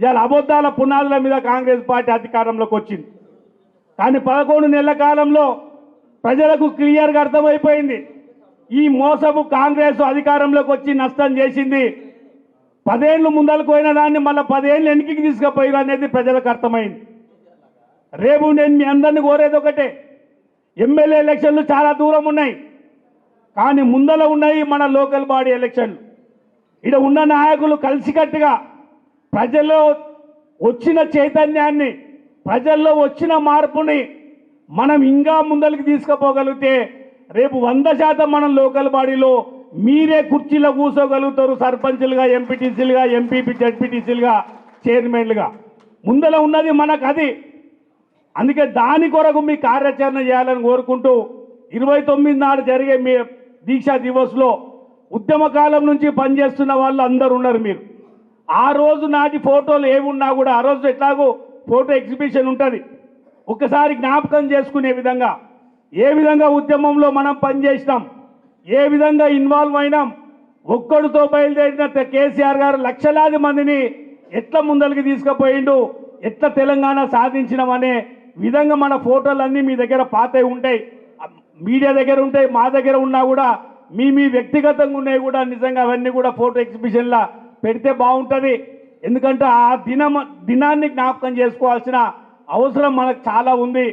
ఇవాళ అబద్ధాల పునాదుల మీద కాంగ్రెస్ పార్టీ అధికారంలోకి వచ్చింది. కానీ పదకొండు నెలల కాలంలో ప్రజలకు క్లియర్గా అర్థమైపోయింది. ఈ మోసపు కాంగ్రెస్ అధికారంలోకి వచ్చి నష్టం చేసింది. పదేళ్ళు ముందరకు పోయిన దాన్ని మళ్ళీ పదేళ్ళు వెనక్కి తీసుకుపోయారు అనేది ప్రజలకు అర్థమైంది. రేపు నేను మీ అందరిని కోరేది ఒకటే. ఎమ్మెల్యే ఎలక్షన్లు చాలా దూరం ఉన్నాయి. కానీ ముందల ఉన్నాయి మన లోకల్ బాడీ ఎలక్షన్లు. ఇక్కడ ఉన్న నాయకులు కలిసికట్టుగా ప్రజల్లో వచ్చిన చైతన్యాన్ని ప్రజల్లో వచ్చిన మార్పుని మనం ఇంకా ముందరికి తీసుకుపోగలిగితే రేపు వంద శాతం మనం లోకల్ బాడీలో మీరే కుర్చీలో కూర్చోగలుగుతారు సర్పంచ్లుగా ఎంపీటీసీలుగా ఎంపీపీ జడ్పీటీసీలుగా చైర్మన్లుగా. ముందర ఉన్నది మనకు అది. అందుకే దాని కొరకు మీ కార్యాచరణ చేయాలని కోరుకుంటూ ఇరవై తొమ్మిది నాడు జరిగే మీ దీక్షా దివస్లో ఉద్యమకాలం నుంచి పనిచేస్తున్న వాళ్ళు అందరు ఉన్నారు మీరు. ఆ రోజు నాటి ఫోటోలు ఏమున్నా కూడా ఆ రోజు ఎట్లాగో ఫోటో ఎగ్జిబిషన్ ఉంటుంది. ఒక్కసారి జ్ఞాపకం చేసుకునే విధంగా ఏ విధంగా ఉద్యమంలో మనం పనిచేసినాం ఏ విధంగా ఇన్వాల్వ్ అయినాం ఒక్కడితో బయలుదేరిన కేసీఆర్ గారు లక్షలాది మందిని ఎట్లా ముందరికి తీసుకుపోయిండు ఎట్లా తెలంగాణ సాధించినామనే విధంగా మన ఫోటోలన్నీ మీ దగ్గర పాతవి ఉంటాయి. మీడియా దగ్గర ఉంటాయి మా దగ్గర ఉన్నా కూడా మీ మీ వ్యక్తిగతంగా ఉన్నాయి కూడా నిజంగా అవన్నీ కూడా ఫోటో ఎగ్జిబిషన్లా పెడితే బాగుంటుంది. ఎందుకంటే ఆ దినం దినాన్ని జ్ఞాపకం చేసుకోవాల్సిన అవసరం మనకు చాలా ఉంది.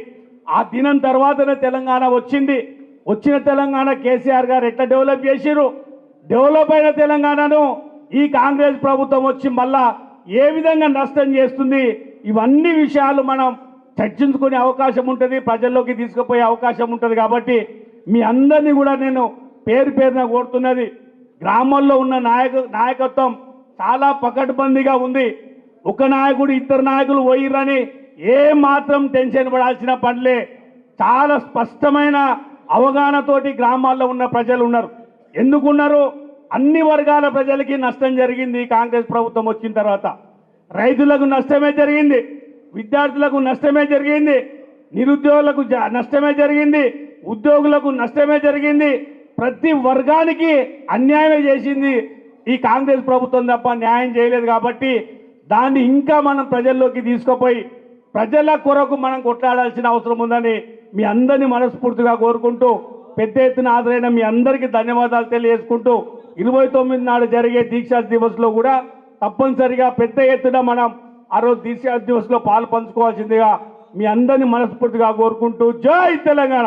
ఆ దినం తర్వాతనే తెలంగాణ వచ్చింది. వచ్చిన తెలంగాణ కేసీఆర్ గారు ఎట్లా డెవలప్ చేసిరు డెవలప్ అయిన తెలంగాణను ఈ కాంగ్రెస్ ప్రభుత్వం వచ్చి మళ్ళా ఏ విధంగా నష్టం చేస్తుంది? ఇవన్నీ విషయాలు మనం చర్చించుకునే అవకాశం ఉంటుంది. ప్రజల్లోకి తీసుకుపోయే అవకాశం ఉంటుంది కాబట్టి మీ అందరినీ కూడా నేను పేరు పేరున కోరుతున్నది. గ్రామాల్లో ఉన్న నాయక నాయకత్వం చాలా పకడ్బందీగా ఉంది. ఒక నాయకుడు ఇద్దరు నాయకులు పోయిరని ఏ మాత్రం టెన్షన్ పడాల్సిన పనిలే. చాలా స్పష్టమైన అవగాహనతోటి గ్రామాల్లో ఉన్న ప్రజలు ఉన్నారు. ఎందుకున్నారు? అన్ని వర్గాల ప్రజలకి నష్టం జరిగింది. కాంగ్రెస్ ప్రభుత్వం వచ్చిన తర్వాత రైతులకు నష్టమే జరిగింది. విద్యార్థులకు నష్టమే జరిగింది. నిరుద్యోగులకు జ- నష్టమే జరిగింది. ఉద్యోగులకు నష్టమే జరిగింది. ప్రతి వర్గానికి అన్యాయమే చేసింది. ఈ కాంగ్రెస్ ప్రభుత్వం తప్ప న్యాయం చేయలేదు కాబట్టి దాన్ని ఇంకా మనం ప్రజల్లోకి తీసుకుపోయి ప్రజల కొరకు మనం కొట్లాడాల్సిన అవసరం ఉందని మీ అందరినీ మనస్ఫూర్తిగా కోరుకుంటూ పెద్ద ఎత్తున హాజరైన మీ అందరికీ ధన్యవాదాలు తెలియజేసుకుంటూ ఇరవై తొమ్మిది నాడు జరిగే దీక్షా దివస్లో కూడా తప్పనిసరిగా పెద్ద ఎత్తున మనం ఆ రోజు దీక్షా దివస్లో పాలు పంచుకోవాల్సిందిగా మీ అందరినీ మనస్ఫూర్తిగా కోరుకుంటూ జై తెలంగాణ!